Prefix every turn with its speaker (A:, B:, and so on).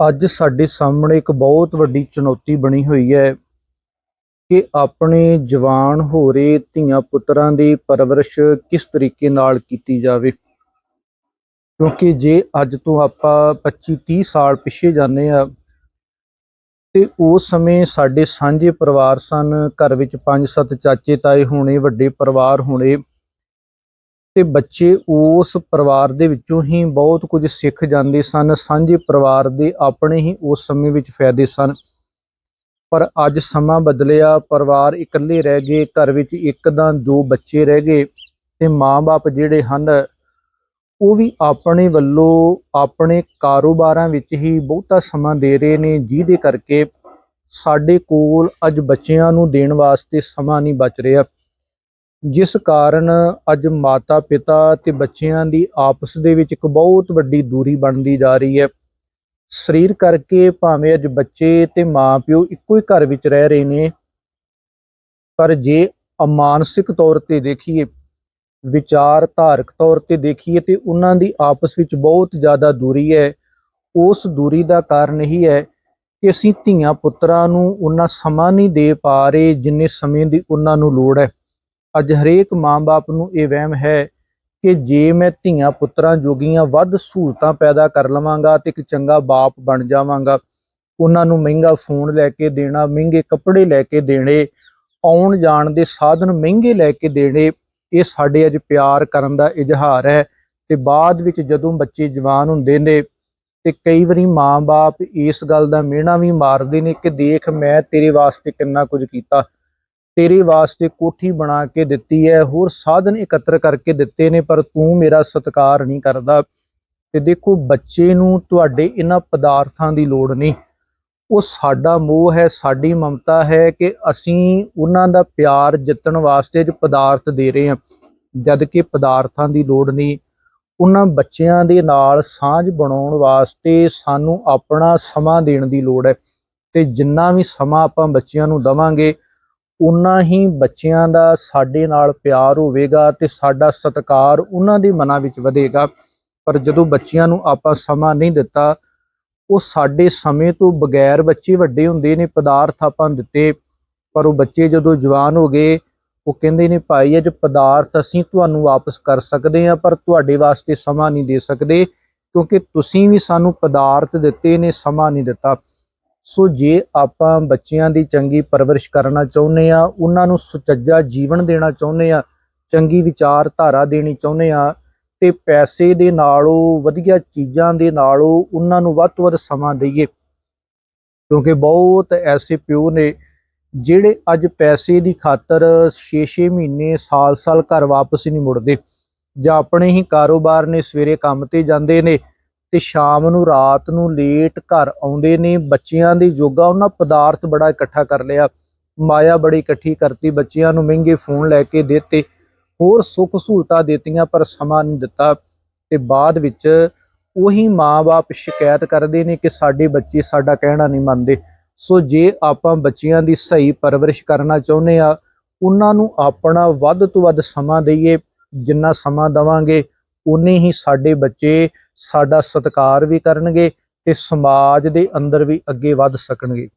A: ਅੱਜ ਸਾਡੇ ਸਾਹਮਣੇ ਇੱਕ ਬਹੁਤ ਵੱਡੀ ਚੁਣੌਤੀ ਬਣੀ ਹੋਈ ਹੈ ਕਿ ਆਪਣੇ ਜਵਾਨ ਹੋ ਰਹੇ ਧੀਆਂ ਪੁੱਤਰਾਂ ਦੀ ਪਰਵਰਿਸ਼ ਕਿਸ ਤਰੀਕੇ ਨਾਲ ਕੀਤੀ ਜਾਵੇ। ਕਿਉਂਕਿ ਜੇ ਅੱਜ ਤੋਂ ਆਪਾਂ 25 30 ਸਾਲ ਪਿੱਛੇ ਜਾਂਦੇ ਆ ਤੇ ਉਸ ਸਮੇਂ ਸਾਡੇ ਸਾਂਝੇ ਪਰਿਵਾਰ ਸਨ, ਘਰ ਵਿੱਚ 5-7 ਚਾਚੇ ਤਾਏ ਹੋਣੇ, ਵੱਡੇ ਪਰਿਵਾਰ ਹੋਣੇ ਤੇ ਬੱਚੇ ਉਸ ਪਰਿਵਾਰ ਦੇ ਵਿੱਚੋਂ ਹੀ ਬਹੁਤ ਕੁਝ ਸਿੱਖ ਜਾਂਦੇ ਸਨ, ਸਾਂਝੇ ਪਰਿਵਾਰ ਦੇ ਆਪਣੇ ਹੀ ਉਸ ਸਮੇਂ ਵਿੱਚ ਫਾਇਦੇ ਸਨ। ਪਰ ਅੱਜ ਸਮਾਂ ਬਦਲਿਆ, ਪਰਿਵਾਰ ਇਕੱਲੇ ਰਹਿ ਗਏ, ਘਰ ਵਿੱਚ ਇੱਕ ਜਾਂ ਦੋ ਬੱਚੇ ਰਹਿ ਗਏ ਤੇ ਮਾਂ-ਬਾਪ ਜਿਹੜੇ ਹਨ, ਉਹ ਵੀ ਆਪਣੇ ਵੱਲੋਂ ਆਪਣੇ ਕਾਰੋਬਾਰਾਂ ਵਿੱਚ ਹੀ ਬਹੁਤਾ ਸਮਾਂ ਦੇ ਰਹੇ ਨੇ, ਜਿਹਦੇ ਕਰਕੇ ਸਾਡੇ ਕੋਲ ਅੱਜ ਬੱਚਿਆਂ ਨੂੰ ਦੇਣ ਵਾਸਤੇ ਸਮਾਂ ਨਹੀਂ ਬਚ ਰਿਹਾ। ਜਿਸ ਕਾਰਨ ਅੱਜ ਮਾਤਾ ਪਿਤਾ ਤੇ ਬੱਚਿਆਂ ਦੀ ਆਪਸ ਦੇ ਵਿੱਚ ਇੱਕ ਬਹੁਤ ਵੱਡੀ ਦੂਰੀ ਬਣਦੀ ਜਾ ਰਹੀ ਹੈ। ਸਰੀਰ ਕਰਕੇ ਭਾਵੇਂ ਅੱਜ ਬੱਚੇ ਤੇ ਮਾਪਿਓ ਇੱਕੋ ਹੀ ਘਰ ਵਿੱਚ ਰਹਿ ਰਹੇ ਨੇ, ਪਰ ਜੇ ਅਮਾਨਸਿਕ ਤੌਰ ਤੇ ਦੇਖੀਏ ਵਿਚਾਰ ਧਾਰਕ ਤੌਰ ਤੇ ਦੇਖੀਏ ਤੇ ਉਹਨਾਂ ਦੀ ਆਪਸ ਵਿੱਚ ਬਹੁਤ ਜ਼ਿਆਦਾ ਦੂਰੀ ਹੈ। ਉਸ ਦੂਰੀ ਦਾ ਕਾਰਨ ਇਹੀ ਹੈ ਕਿ ਅਸੀਂ ਧੀਆਂ ਪੁੱਤਰਾਂ ਨੂੰ ਉਹਨਾਂ ਸਮਾਂ ਨਹੀਂ ਦੇ ਪਾ ਰਹੇ ਜਿੰਨੇ ਸਮੇਂ ਦੀ ਉਹਨਾਂ ਨੂੰ ਲੋੜ ਹੈ। ਅੱਜ ਹਰੇਕ ਮਾਂ-ਬਾਪ ਨੂੰ ਇਹ ਵਹਿਮ ਹੈ ਕਿ ਜੇ ਮੈਂ ਧੀਆਂ ਪੁੱਤਰਾਂ ਜੋਗੀਆਂ ਵੱਧ ਸਹੂਲਤਾਂ ਪੈਦਾ ਕਰ ਲਵਾਂਗਾ ਤੇ ਇੱਕ ਚੰਗਾ ਬਾਪ ਬਣ ਜਾਵਾਂਗਾ, ਉਹਨਾਂ ਨੂੰ ਮਹਿੰਗਾ ਫੋਨ ਲੈ ਕੇ ਦੇਣਾ, ਮਹਿੰਗੇ ਕੱਪੜੇ ਲੈ ਕੇ ਦੇਣੇ, ਆਉਣ ਜਾਣ ਦੇ ਸਾਧਨ ਮਹਿੰਗੇ ਲੈ ਕੇ ਦੇਣੇ, ਇਹ ਸਾਡੇ ਅੱਜ ਪਿਆਰ ਕਰਨ ਦਾ ਇਜ਼ਹਾਰ ਹੈ। ਤੇ ਬਾਅਦ ਵਿੱਚ ਜਦੋਂ ਬੱਚੇ ਜਵਾਨ ਹੁੰਦੇ ਨੇ ਤੇ ਕਈ ਵਾਰੀ ਮਾਂ-ਬਾਪ ਇਸ ਗੱਲ ਦਾ ਮਿਹਣਾ ਵੀ ਮਾਰਦੇ ਨੇ ਕਿ ਦੇਖ ਮੈਂ ਤੇਰੇ ਵਾਸਤੇ ਕਿੰਨਾ ਕੁਝ ਕੀਤਾ। ਤੇਰੇ ਵਾਸਤੇ ਕੋਠੀ ਬਣਾ ਕੇ ਦਿੱਤੀ ਹੈ, ਹੋਰ ਸਾਧਨ ਇਕੱਤਰ ਕਰਕੇ ਦਿੱਤੇ ਨੇ, ਪਰ ਤੂੰ ਮੇਰਾ ਸਤਿਕਾਰ ਨਹੀਂ ਕਰਦਾ। ਤੇ ਦੇਖੋ, ਬੱਚੇ ਨੂੰ ਤੁਹਾਡੇ ਇਹਨਾਂ ਪਦਾਰਥਾਂ ਦੀ ਲੋੜ ਨਹੀਂ। ਉਹ ਸਾਡਾ ਮੋਹ ਹੈ, ਸਾਡੀ ਮਮਤਾ ਹੈ ਕਿ ਅਸੀਂ ਉਹਨਾਂ ਦਾ ਪਿਆਰ ਜਿੱਤਣ ਵਾਸਤੇ ਅੱਜ ਪਦਾਰਥ ਦੇ ਰਹੇ ਹਾਂ। ਜਦ ਕਿ ਪਦਾਰਥਾਂ ਦੀ ਲੋੜ ਨਹੀਂ। ਉਹਨਾਂ ਬੱਚਿਆਂ ਦੇ ਨਾਲ ਸਾਂਝ ਬਣਾਉਣ ਵਾਸਤੇ ਸਾਨੂੰ ਆਪਣਾ ਸਮਾਂ ਦੇਣ ਦੀ ਲੋੜ ਹੈ। ਤੇ ਜਿੰਨਾ ਵੀ ਸਮਾਂ ਆਪਾਂ ਬੱਚਿਆਂ ਨੂੰ ਦਵਾਂਗੇ ਉਨਾ ਹੀ ਬੱਚਿਆਂ ਦਾ ਸਾਡੇ ਨਾਲ ਪਿਆਰ ਹੋਵੇਗਾ ਤੇ ਸਾਡਾ ਸਤਿਕਾਰ ਉਹਨਾਂ ਦੇ ਮਨਾਂ ਵਿੱਚ ਵਧੇਗਾ। ਪਰ ਜਦੋਂ ਬੱਚਿਆਂ ਨੂੰ ਆਪਾਂ ਸਮਾਂ ਨਹੀਂ ਦਿੱਤਾ, ਉਹ ਸਾਡੇ ਸਮੇਂ ਤੋਂ ਬਗੈਰ ਬੱਚੇ ਵੱਡੇ ਹੁੰਦੇ ਨੇ, ਪਦਾਰਥ ਆਪਾਂ ਦਿੱਤੇ। ਪਰ ਉਹ ਬੱਚੇ ਜਦੋਂ ਜਵਾਨ ਹੋ ਗਏ, ਉਹ ਕਹਿੰਦੇ ਨੇ, ਭਾਈ, ਅੱਜ ਪਦਾਰਥ ਅਸੀਂ ਤੁਹਾਨੂੰ ਵਾਪਸ ਕਰ ਸਕਦੇ ਹਾਂ, ਪਰ ਤੁਹਾਡੇ ਵਾਸਤੇ ਸਮਾਂ ਨਹੀਂ ਦੇ ਸਕਦੇ, ਕਿਉਂਕਿ ਤੁਸੀਂ ਵੀ ਸਾਨੂੰ ਪਦਾਰਥ ਦਿੱਤੇ ਨੇ, ਸਮਾਂ ਨਹੀਂ ਦਿੱਤਾ। ਸੋ ਜੇ ਆਪਾਂ ਬੱਚਿਆਂ ਦੀ ਚੰਗੀ ਪਰਵਰਿਸ਼ ਕਰਨਾ ਚਾਹੁੰਦੇ ਆ ਉਹਨਾਂ ਨੂੰ ਸੁਚੱਜਾ ਜੀਵਨ ਦੇਣਾ ਚਾਹੁੰਦੇ ਆ ਚੰਗੀ ਵਿਚਾਰਧਾਰਾ ਦੇਣੀ ਚਾਹੁੰਦੇ ਆ ਤੇ ਪੈਸੇ ਦੇ ਨਾਲੋਂ, ਵਧੀਆ ਚੀਜ਼ਾਂ ਦੇ ਨਾਲੋਂ ਉਹਨਾਂ ਨੂੰ ਵੱਧ ਤੋਂ ਵੱਧ ਸਮਾਂ ਦਈਏ। ਕਿਉਂਕਿ ਬਹੁਤ ਐਸੇ ਪਿਓ ਨੇ ਜਿਹੜੇ ਅੱਜ ਪੈਸੇ ਦੀ ਖਾਤਰ 6-6 ਮਹੀਨੇ ਸਾਲ-ਸਾਲ ਘਰ ਵਾਪਸ ਹੀ ਨਹੀਂ ਮੁੜਦੇ ਜਾਂ ਆਪਣੇ ਹੀ ਕਾਰੋਬਾਰ ਨੇ ਸਵੇਰੇ ਕੰਮ ਤੇ ਜਾਂਦੇ ਨੇ ਤੇ ਸ਼ਾਮ ਨੂੰ, ਰਾਤ ਨੂੰ ਲੇਟ ਘਰ ਆਉਂਦੇ ਨੇ, ਬੱਚਿਆਂ ਦੀ ਜੋਗਾ ਉਹਨਾਂ ਪਦਾਰਥ ਬੜਾ ਇਕੱਠਾ ਕਰ ਲਿਆ। ਮਾਇਆ ਬੜੀ ਇਕੱਠੀ ਕਰਤੀ, ਬੱਚਿਆਂ ਨੂੰ ਮਹਿੰਗੇ ਫੋਨ ਲੈ ਕੇ ਦਿੱਤੇ, ਹੋਰ ਸੁੱਖ ਸਹੂਲਤਾਂ ਦਿੱਤੀਆਂ, ਪਰ ਸਮਾਂ ਨਹੀਂ ਦਿੱਤਾ। ਤੇ ਬਾਅਦ ਵਿੱਚ ਉਹੀ ਮਾਂ-ਬਾਪ ਸ਼ਿਕਾਇਤ ਕਰਦੇ ਨੇ ਕਿ ਸਾਡੇ ਬੱਚੇ ਸਾਡਾ ਕਹਿਣਾ ਨਹੀਂ ਮੰਨਦੇ। ਸੋ ਜੇ ਆਪਾਂ ਬੱਚਿਆਂ ਦੀ ਸਹੀ ਪਰਵਰਿਸ਼ ਕਰਨਾ ਚਾਹੁੰਦੇ ਆ ਉਹਨਾਂ ਨੂੰ ਆਪਣਾ ਵੱਧ ਤੋਂ ਵੱਧ ਸਮਾਂ ਦਈਏ। ਜਿੰਨਾ ਸਮਾਂ ਦਵਾਂਗੇ ਉਨੇ ਹੀ ਸਾਡੇ ਬੱਚੇ ਸਾਡਾ ਸਤਿਕਾਰ ਵੀ ਕਰਨਗੇ ਤੇ ਸਮਾਜ ਦੇ ਅੰਦਰ ਵੀ ਅੱਗੇ ਵੱਧ ਸਕਣਗੇ।